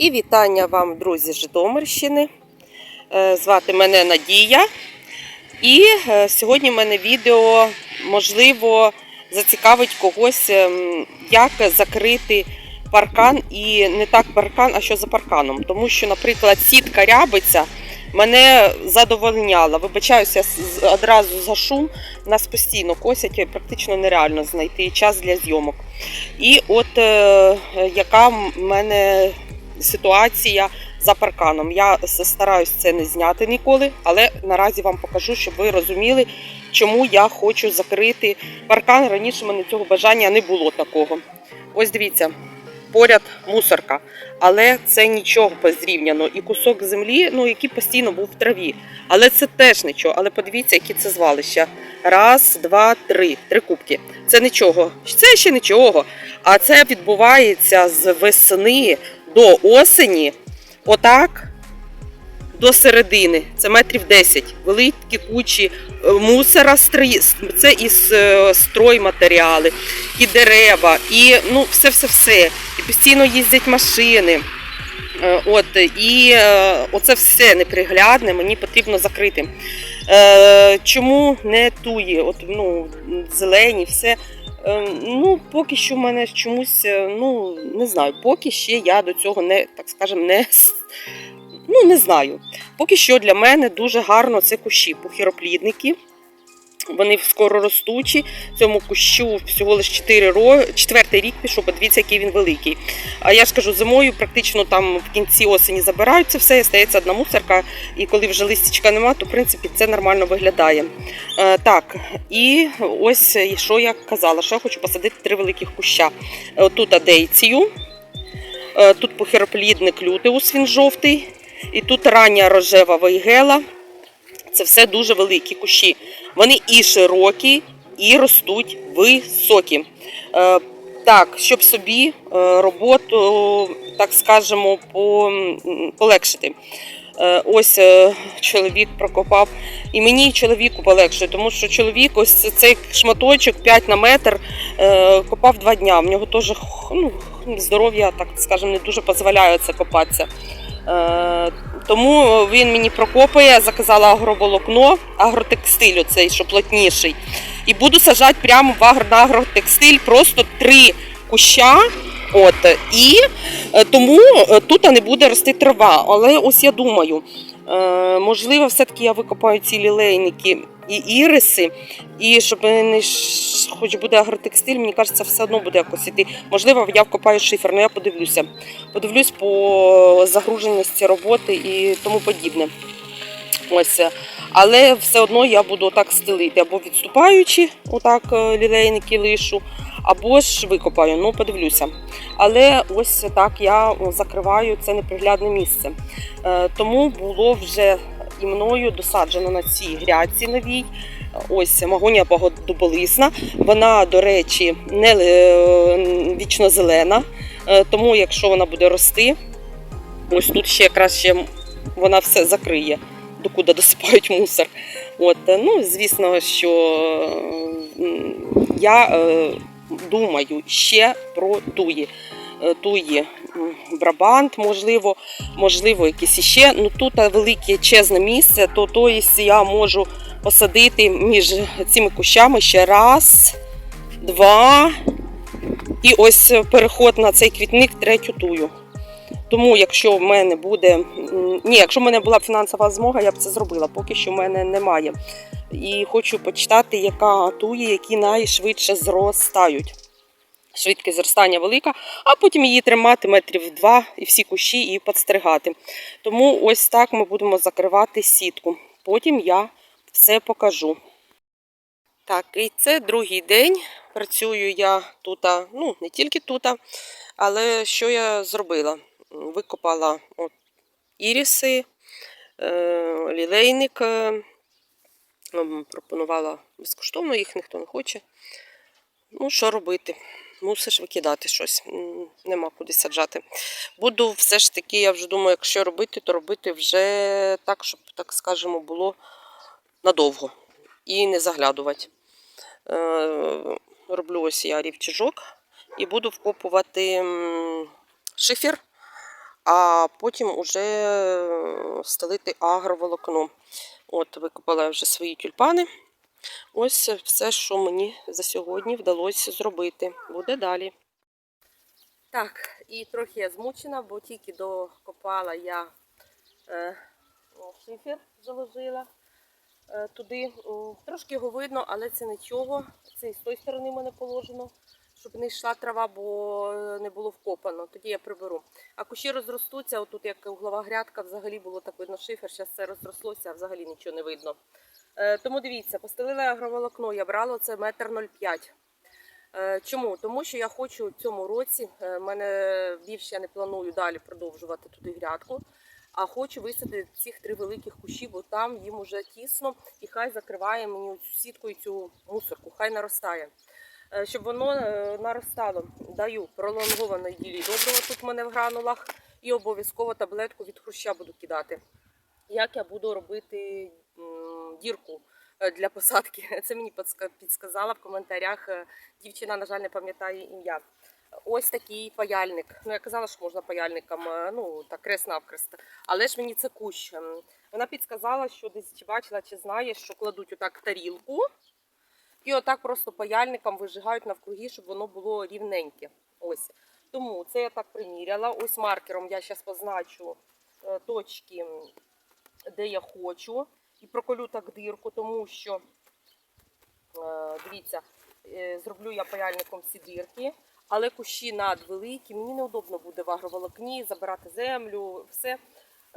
І вітання вам, друзі, Житомирщини. Е, Звати мене Надія. І е, сьогодні в мене відео, можливо, зацікавить когось, ем, як закрити паркан. І не так паркан, а що за парканом. Тому що, наприклад, сітка рябиця мене задовольняла. Вибачаюся одразу за шум. Нас постійно косять, практично нереально знайти час для зйомок. І от е, яка в мене ситуація за парканом. Я стараюсь це не зняти ніколи, але наразі вам покажу, щоб ви розуміли, чому я хочу закрити паркан. Раніше мене цього бажання не було такого. Ось дивіться, поряд мусорка, але це нічого порівняно. І кусок землі, ну який постійно був в траві. Але це теж нічого. Але подивіться, які це звалища. Раз, два, три. Три кубки. Це нічого. Це ще нічого. А це відбувається з весни до осені. Отак. До середини, це метрів 10, великі кучі е, мусора, це і е, стройматеріали, і дерева, і ну все-все-все. І постійно їздять машини. Е, От, і оце все неприглядне, мені потрібно закрити. Е, чому не туї? От, ну, зелені, все. Е, ну, поки що в мене чомусь, е, ну, не знаю, поки ще я до цього не, так скажемо, не, ну, не знаю. Поки що для мене дуже гарно це кущі, пухіроплідники. Вони скоро ростучі. Цьому кущу всього лише 4 ро... четвертий рік пішов, подивіться, який він великий. А я ж кажу, зимою практично там в кінці осені забирають це все, і стається одна мусорка. І коли вже листячка нема, то в принципі це нормально виглядає. Е, так, і ось що я казала, що я хочу посадити три великих куща. Е, Тут адейцію, е, тут похироплідник лютеус, він жовтий, і тут рання рожева вейгела. Це все дуже великі кущі. Вони і широкі, і ростуть високі. Е, так, щоб собі е, роботу, так скажемо, полегшити. Е, ось чоловік прокопав, і мені чоловіку полегшує, тому що чоловік ось цей шматочок 5 на метр копав два дня. В нього теж ну, здоров'я, так скажемо, не дуже дозволяє це копатися. Тому він мені прокопає, заказала агроволокно, агротекстиль, оцей, що плотніший. І буду сажати прямо в агр... на агротекстиль просто три куща. От, і е, тому е, тут не буде рости трава. Але ось я думаю, е, можливо, все-таки я викопаю ці лілейники і іриси, і щоб не хоч буде агротекстиль, мені кажеться, все одно буде якось іти. Можливо, я вкопаю шифер, але я подивлюся. Подивлюсь по загруженості роботи і тому подібне. Ось. Але все одно я буду отак стелити, або відступаючи, отак е, лілейники лишу, або ж викопаю, ну подивлюся. Але ось так я закриваю це неприглядне місце. Е, Тому було вже і мною досаджено на цій грядці новій. Ось магонія погодоболисна. Вона, до речі, не е, вічно зелена. Е, Тому, якщо вона буде рости, ось тут ще якраз ще вона все закриє, докуди досипають мусор. От, е, ну, звісно, що я думаю ще про туї. Туї Брабант, можливо, можливо, якісь іще. Ну тут е, велике чесне місце, то, то я можу посадити між цими кущами ще раз, два. І ось переход на цей квітник третю тую. Тому, якщо в мене буде. Ні, якщо в мене була б фінансова змога, я б це зробила. Поки що в мене немає. І хочу почитати, яка туї, які найшвидше зростають. Швидкість зростання велика, а потім її тримати метрів два і всі кущі і підстригати. Тому ось так ми будемо закривати сітку. Потім я все покажу. Так, і це другий день. Працюю я тут, ну не тільки тут, але що я зробила? Викопала от, іріси, е, лілейник. е, Пропонувала безкоштовно, їх ніхто не хоче. Ну, що робити? Мусиш викидати щось, нема куди саджати. Буду все ж таки, я вже думаю, якщо робити, то робити вже так, щоб, так скажемо, було надовго і не заглядувати. Е, Роблю ось я рівчажок і буду вкопувати шифер а потім уже е, стелити агроволокно. От, викопала вже свої тюльпани. Ось все, що мені за сьогодні вдалося зробити. Буде далі. Так, і трохи я змучена, бо тільки докопала я е, шифер заложила е, туди. Трошки його видно, але це нічого. Це і з тої сторони в мене положено, щоб не йшла трава, бо е, не було вкопано. Тоді я приберу. А кущі розростуться, отут як углова грядка, взагалі було так видно шифер, зараз це розрослося, а взагалі нічого не видно. Е, Тому дивіться, постелила я агроволокно, я брала це метр ноль п'ять. Е, Чому? Тому що я хочу в цьому році, е, мене більше я не планую далі продовжувати туди грядку, а хочу висадити цих три великих кущі, бо там їм уже тісно і хай закриває мені цю сітку цю мусорку, хай наростає. Е, Щоб воно е, наростало, даю пролонгованої ділі доброго тут в мене в гранулах і обов'язково таблетку від хруща буду кидати. Як я буду робити дірку е, для посадки? Це мені підсказала в коментарях дівчина, на жаль, не пам'ятає ім'я. Ось такий паяльник. Ну, я казала, що можна паяльником, ну так крест навкрест. Але ж мені це кущ. Вона підсказала, що десь чи бачила, чи знає, що кладуть отак тарілку і отак просто паяльником вижигають навкруги, щоб воно було рівненьке. Ось. Тому це я так приміряла. Ось маркером я зараз позначу е, точки, де я хочу. І проколю так дирку, тому що, е, дивіться, е, зроблю я паяльником ці дірки, але кущі надвеликі, мені неудобно буде в агроволокні забирати землю, все.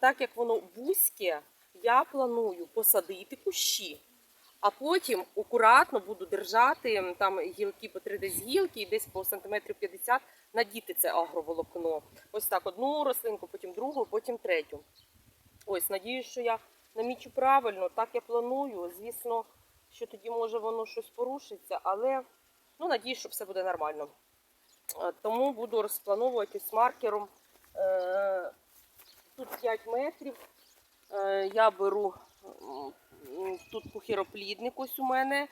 Так як воно вузьке, я планую посадити кущі, а потім акуратно буду держати там гілки по 3 десь гілки, і десь по сантиметрів 50 надіти це агроволокно. Ось так одну рослинку, потім другу, потім третю. Ось, надіюсь, що я намічу правильно, так я планую. Звісно, що тоді може воно щось порушиться, але ну, надіюсь, що все буде нормально. Е, Тому буду розплановувати з маркером. Е, Тут 5 метрів. Е, Я беру пухіроплідник ось у мене.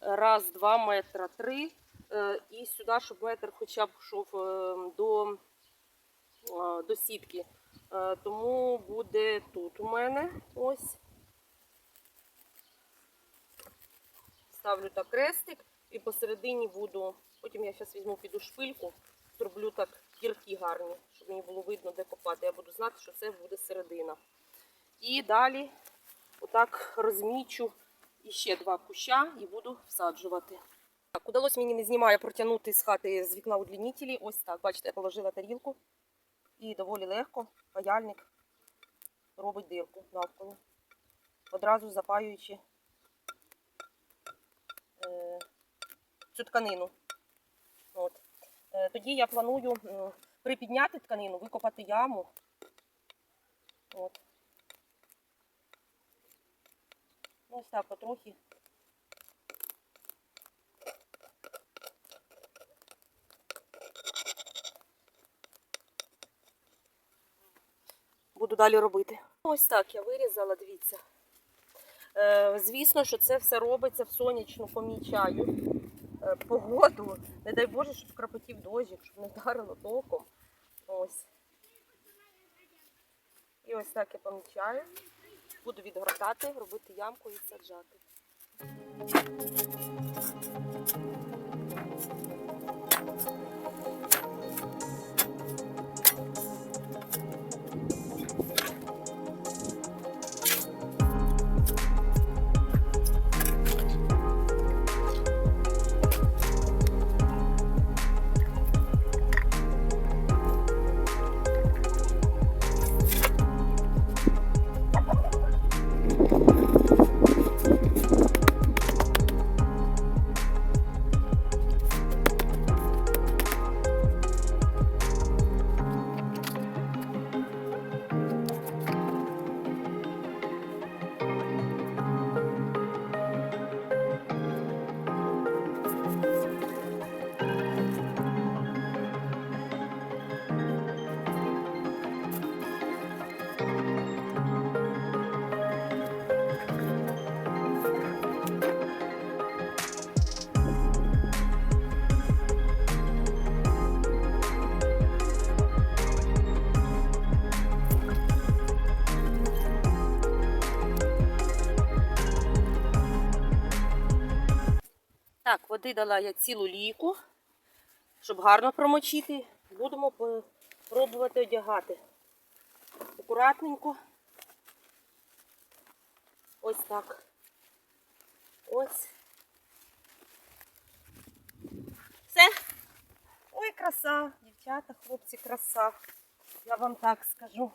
Раз, два метра, три. Е, І сюди, щоб метр хоча б йшов е, до, е, до сітки. Тому буде тут у мене ось. Ставлю так крестик і посередині буду. Потім я зараз візьму піду шпильку, зроблю так дірки гарні, щоб мені було видно, де копати. Я буду знати, що це буде середина. І далі отак розмічу іще два куща і буду всаджувати. Так, удалось мені не знімає протягнути з хати з вікна удлінітелі. Ось так, бачите, я положила тарілку. І доволі легко паяльник робить дирку навколо. Одразу запаюючи е, цю тканину. От. Е, тоді я планую м, припідняти тканину, викопати яму. От. Ось так потрохи. Буду далі робити. Ось так я вирізала, дивіться. Е, звісно, що це все робиться в сонячну помічаю е, погоду. Не дай Боже, щоб крапотів дощик, щоб не вдарило током. Ось. І ось так я помічаю буду відгортати, робити ямку і саджати. Так, води дала я цілу ліку, щоб гарно промочити. Будемо пробувати одягати. Акуратненько. Ось так. Ось. Все. Ой, краса, дівчата, хлопці, краса. Я вам так скажу.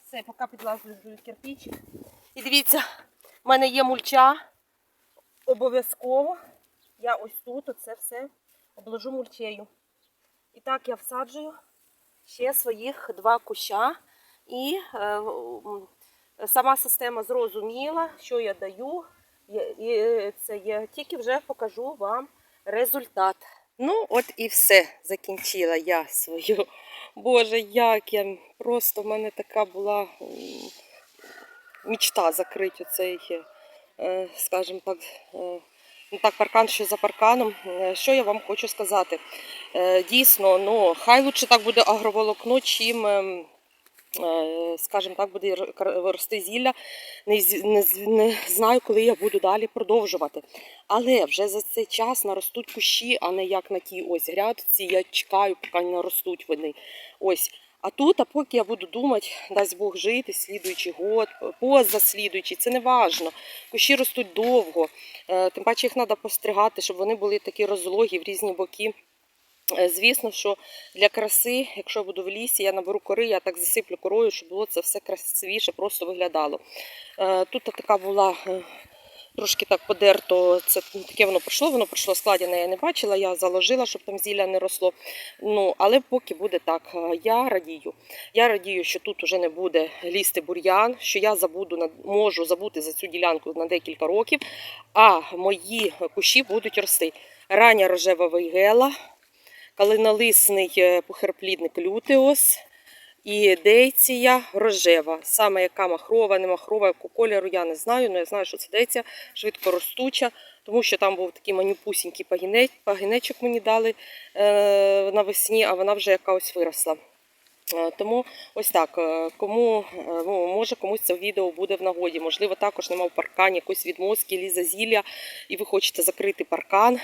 Все, поки підлазлю кирпичик. І дивіться, в мене є мульча. Обов'язково. Я ось тут оце все обложу мульчею. І так я всаджую ще своїх два куща. І е, сама система зрозуміла, що я даю. І це я тільки вже покажу вам результат. Ну, от і все. Закінчила я свою. Боже, як я просто в мене така була мічта закрити цей, е, скажімо так, е, ну так, паркан що за парканом. Е, Що я вам хочу сказати? Е, Дійсно, ну, хай лучше так буде агроволокно, чим. ем, е, Скажімо так, буде рости зілля. Не, не, не знаю, коли я буду далі продовжувати. Але вже за цей час наростуть кущі, а не як на тій ось грядці. Я чекаю, поки наростуть вони. Ось. А тут, а поки я буду думати, дасть Бог жити, слідуючий год, позаслідуючий, це не важно. Кущі ростуть довго. Е, Тим паче їх треба постригати, щоб вони були такі розлогі в різні боки. Е, Звісно, що для краси, якщо я буду в лісі, я наберу кори, я так засиплю корою, щоб було це все красивіше, просто виглядало. Е, Тут така була трошки так подерто, це таке воно пройшло, воно пройшло складене, я не бачила, я заложила, щоб там зілля не росло. Ну, але поки буде так, е, я радію. Я радію, що тут вже не буде лізти бур'ян, що я забуду можу забути за цю ділянку на декілька років, а мої кущі будуть рости. Рання рожева вейгела, калинолисний е, пухерплідник лютеос і дейція рожева. Саме яка махрова, не махрова, яку кольору я не знаю, але я знаю, що це дейція швидко ростуча, тому що там був такий манюпусінький пагінечок мені дали е, навесні, а вона вже якась виросла. Е, Тому ось так, е, кому е, ну, може комусь це відео буде в нагоді. Можливо, також нема в паркані якоїсь відмозки, ліза зілля, і ви хочете закрити паркан.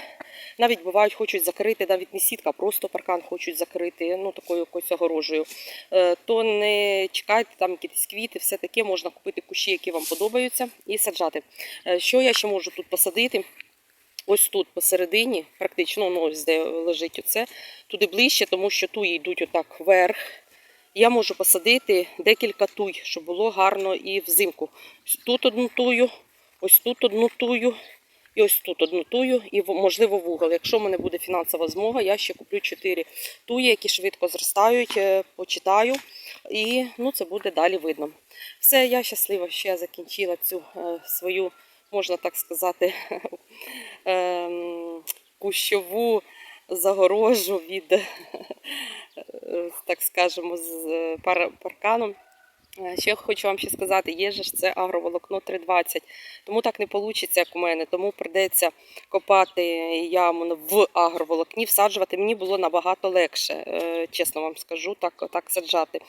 Навіть бувають, хочуть закрити, навіть не сітка, просто паркан хочуть закрити, ну такою якоюсь огорожею. То не чекайте, там якісь квіти, все таке, можна купити кущі, які вам подобаються, і саджати. Що я ще можу тут посадити? Ось тут посередині, практично, ну ось де лежить оце, туди ближче, тому що туї йдуть отак вверх. Я можу посадити декілька туй, щоб було гарно і взимку. Ось Тут одну тую, ось тут одну тую, і ось тут одну тую, і можливо вугол. Якщо в мене буде фінансова змога, я ще куплю 4 туї, які швидко зростають, е, почитаю, і ну, це буде далі видно. Все, я щаслива, що я закінчила цю е, свою, можна так сказати, ем, кущову загорожу від, е, так скажемо, з пар- парканом. Е, Ще хочу вам ще сказати, є ж це агроволокно 320, тому так не вийде, як у мене. Тому прийдеться копати яму в агроволокні, всаджувати. Мені було набагато легше, е, чесно вам скажу, так, так саджати.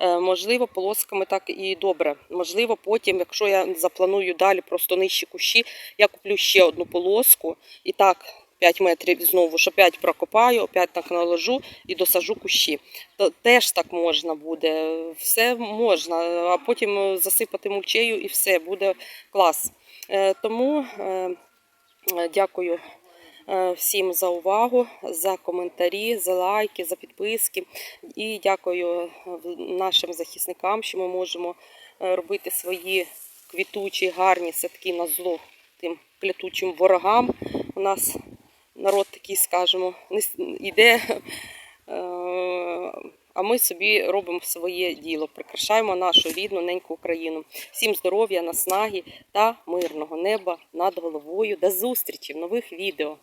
Можливо, полосками так і добре. Можливо, потім, якщо я запланую далі просто нижчі кущі, я куплю ще одну полоску і так 5 метрів знову, що 5 прокопаю, опять так наложу і досажу кущі. То теж так можна буде. Все можна, а потім засипати мульчею і все, буде клас. Е, Тому е, е, дякую е, всім за увагу, за коментарі, за лайки, за підписки. І дякую е, нашим захисникам, що ми можемо е, робити свої квітучі, гарні садки на зло тим клятучим ворогам. У нас народ такий, скажімо, с- е, А ми собі робимо своє діло, прикрашаємо нашу рідну неньку Україну. Всім здоров'я, наснаги та мирного неба над головою. До зустрічі в нових відео.